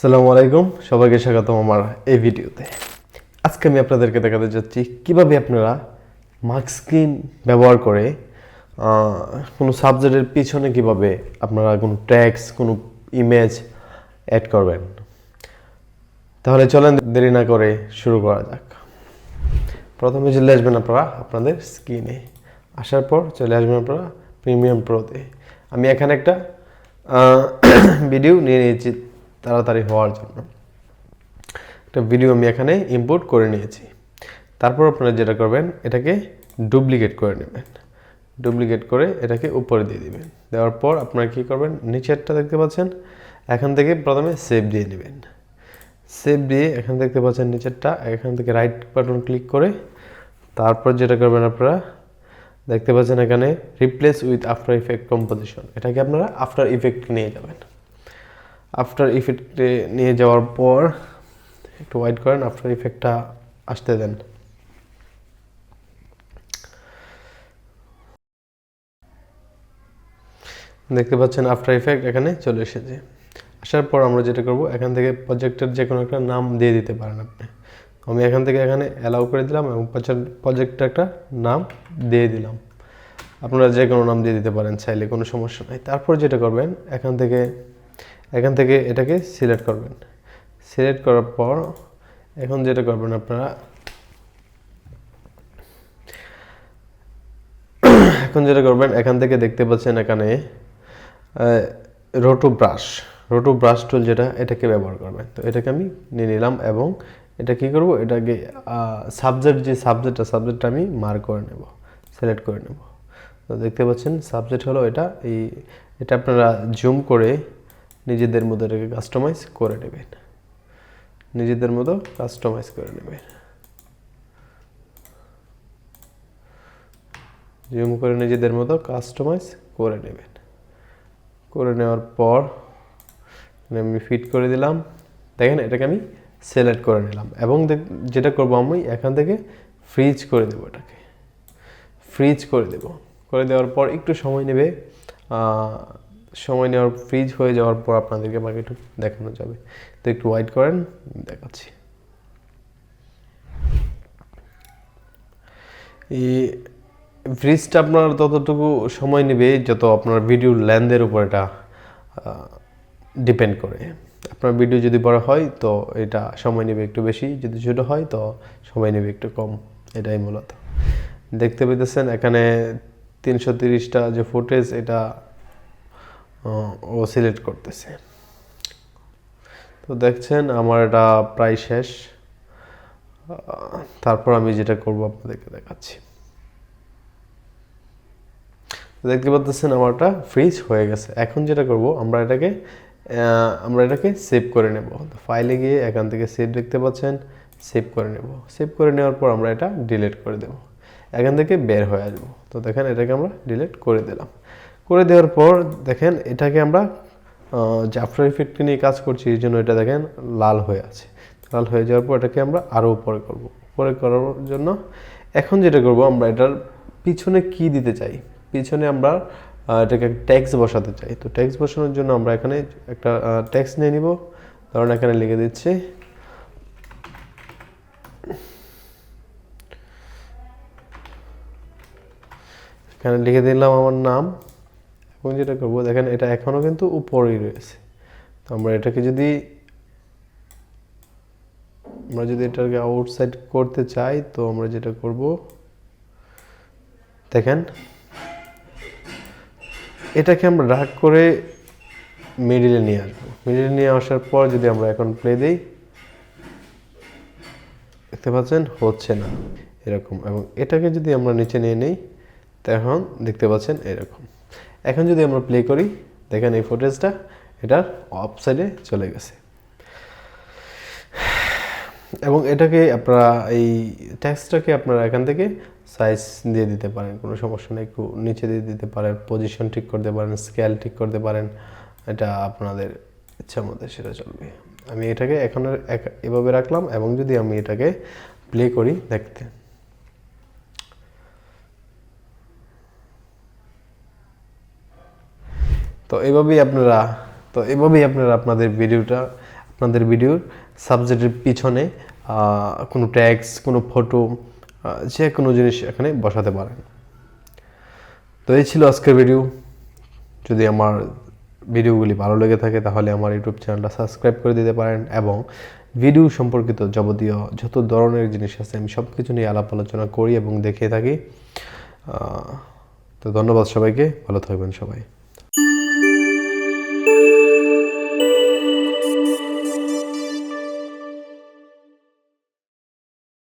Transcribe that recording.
আসসালামু আলাইকুম। সবাইকে স্বাগতম আমার এই ভিডিওতে। আজকে আমি আপনাদেরকে দেখাতে যাচ্ছি কীভাবে আপনারা মার্ক স্ক্রিন ব্যবহার করে কোনো সাবজেক্টের পিছনে কীভাবে আপনারা কোনো ট্যাক্স, কোনো ইমেজ অ্যাড করবেন। তাহলে চলেন দেরি না করে শুরু করা যাক। প্রথমে চলে আসবেন আপনারা আপনাদের স্ক্রিনে আসার পর চলে আসবেন আপনারা প্রিমিয়াম প্রোতে আমি এখানে একটা ভিডিও নিয়ে নিয়েছি। তাড়াতাড়ি হওয়ার জন্য। একটা ভিডিও আমি এখানে ইম্পোর্ট করে নিয়েছি। তারপর আপনারা যেটা করবেন, এটাকে ডুপ্লিকেট করে নেবেন। ডুপ্লিকেট করে এটাকে উপরে দিয়ে দিবেন। দেওয়ার পর আপনারা কী করবেন, নিচেরটা দেখতে পাচ্ছেন, এখান থেকে প্রথমে সেভ দিয়ে নেবেন। সেভ দিয়ে এখানে দেখতে পাচ্ছেন নিচেরটা, এখান থেকে রাইট বাটন ক্লিক করে তারপর যেটা করবেন আপনারা, দেখতে পাচ্ছেন এখানে replace with after effect composition এটাকে আপনারা আফটার ইফেক্ট নিয়ে যাবেন। আফটার ইফেক্টে নিয়ে যাওয়ার পর, একটু ওয়াইট করেন আফটার ইফেক্টটা আসতে দেন। দেখতে পাচ্ছেন আফটার ইফেক্ট এখানে চলে এসেছে। আসার পর আমরা যেটা করব, এখান থেকে প্রজেক্টের যে কোনো একটা নাম দিয়ে দিতে পারেন আপনি। আমি এখান থেকে এখানে অ্যালাউ করে দিলাম এবং প্রজেক্টটা একটা নাম দিয়ে দিলাম। আপনারা যে কোনো নাম দিয়ে দিতে পারেন, চাইলে কোনো সমস্যা নাই। তারপর যেটা করবেন, এখান থেকে এখান থেকে এটাকে সিলেক্ট করবেন। সিলেক্ট করার পর এখন যেটা করবেন আপনারা, এখন যেটা করবেন, এখান থেকে দেখতে পাচ্ছেন এখানে রোটো ব্রাশ রোটো ব্রাশ টুল যেটা, এটাকে ব্যবহার করবেন। তো এটাকে আমি নিয়ে নিলাম এবং এটা কি করব? এটাকে সাবজেক্ট যে সাবজেক্টটা সাবজেক্টটা আমি মার্ক করে নেব সিলেক্ট করে নেব। তো দেখতে পাচ্ছেন সাবজেক্ট হলো এটা। এই, এটা আপনারা জুম করে নিজেদের মতো এটাকে কাস্টমাইজ করে নেবেন। নিজেদের মতো কাস্টমাইজ করে নেবেন। জুম করে নিজেদের মতো কাস্টমাইজ করে নেবেন। করে নেওয়ার পর আমি ফিট করে দিলাম। দেখেন, এটাকে আমি সিলেক্ট করে নিলাম এবং যেটা করব আমি, এখান থেকে ফ্রিজ করে দেবো এটাকে। ফ্রিজ করে দেব। করে দেওয়ার পর একটু সময় নেবে সময় নেওয়ার ফ্রিজ হয়ে যাওয়ার পর আপনাদেরকে বাকি একটু দেখানো যাবে। তো একটু ওয়াইট করেন, দেখাচ্ছি। এই ফ্রিজটা আপনার ততটুকু সময় নেবে যত আপনার ভিডিও লেন্থের উপর এটা ডিপেন্ড করে। আপনার ভিডিও যদি বড় হয়, তো এটা সময় নেবে একটু বেশি। যদি ছোটো হয়, তো সময় নেবে একটু কম। এটাই মূলত। দেখতে পেতেছেন এখানে তিনশো তিরিশটা যে ফুটেজ এটা ও সিলেক্ট করতেছে। তো দেখছেন, আমার এটা প্রায় শেষ। তারপর আমি যেটা করব আপনাদেরকে দেখাচ্ছি। দেখতে পাচ্ছেন, আমারটা ফ্রিজ হয়ে গেছে। এখন যেটা করব, আমরা এটাকে আমরা এটাকে সেভ করে নেব। ফাইলে গিয়ে এখান থেকে সেভ দেখতে পাচ্ছেন সেভ করে নেব। সেভ করে নেওয়ার পর আমরা এটা ডিলিট করে দেব। এখান থেকে বের হয়ে আসব। তো দেখেন, এটাকে আমরা ডিলিট করে দিলাম। করে দেওয়ার পর দেখেন এটাকে আমরা যে ইফেক্টকে নিয়ে কাজ করছি, এই জন্য এটা দেখেন লাল হয়ে আছে। লাল হয়ে যাওয়ার পর এটাকে আমরা আরও উপরে করব। উপরে করার জন্য এখন যেটা করব, আমরা এটার পিছনে কি দিতে চাই? পিছনে আমরা এটাকে ট্যাক্স বসাতে চাই। তো ট্যাক্স বসানোর জন্য আমরা এখানে একটা ট্যাক্স নিয়ে নিব। ধরুন এখানে লিখে দিচ্ছি, এখানে লিখে দিলাম আমার নাম। এবং যেটা করব, দেখেন এটা এখনও কিন্তু উপরেই রয়েছে। তো আমরা এটাকে যদি, আমরা যদি এটাকে আউটসাইড করতে চাই, তো আমরা যেটা করব, দেখেন, এটাকে আমরা রাগ করে মিডিলে নিয়ে আসব। মিডিলে নিয়ে আসার পর যদি আমরা এখন প্লে দিই, দেখতে পাচ্ছেন, হচ্ছে না, এরকম। এবং এটাকে যদি আমরা নিচে নিয়ে নিই তখন দেখতে পাচ্ছেন এরকম। এখন যদি আমরা প্লে করি, দেখেন এই ফুটেজটা এটার অফ সাইডে চলে গেছে। এবং এটাকে আপনারা, এই ট্যাক্সটাকে আপনারা এখান থেকে সাইজ দিয়ে দিতে পারেন, কোনো সমস্যা নেই, একটু নিচে দিয়ে দিতে পারেন পজিশন ঠিক করতে পারেন স্কেল ঠিক করতে পারেন, এটা আপনাদের ইচ্ছা মতো সেটা চলবে। আমি এটাকে এখন এভাবে রাখলাম, এবং যদি আমি এটাকে প্লে করি দেখতে তো এভাবেই আপনারা, তো এভাবেই আপনারা আপনাদের ভিডিওটা, আপনাদের ভিডিওর সাবজেক্টের পিছনে কোনো ট্যাক্স কোনো ফটো যে কোনো জিনিস এখানে বসাতে পারেন। তো এই ছিল আজকের ভিডিও যদি আমার ভিডিওগুলি ভালো লেগে থাকে, তাহলে আমার ইউটিউব চ্যানেলটা সাবস্ক্রাইব করে দিতে পারেন এবং ভিডিও সম্পর্কিত যাবতীয় যত ধরনের জিনিস আছে, আমি সব কিছু নিয়ে আলাপ আলোচনা করি এবং দেখে থাকি। তো ধন্যবাদ সবাইকে। ভালো থাকবেন সবাই।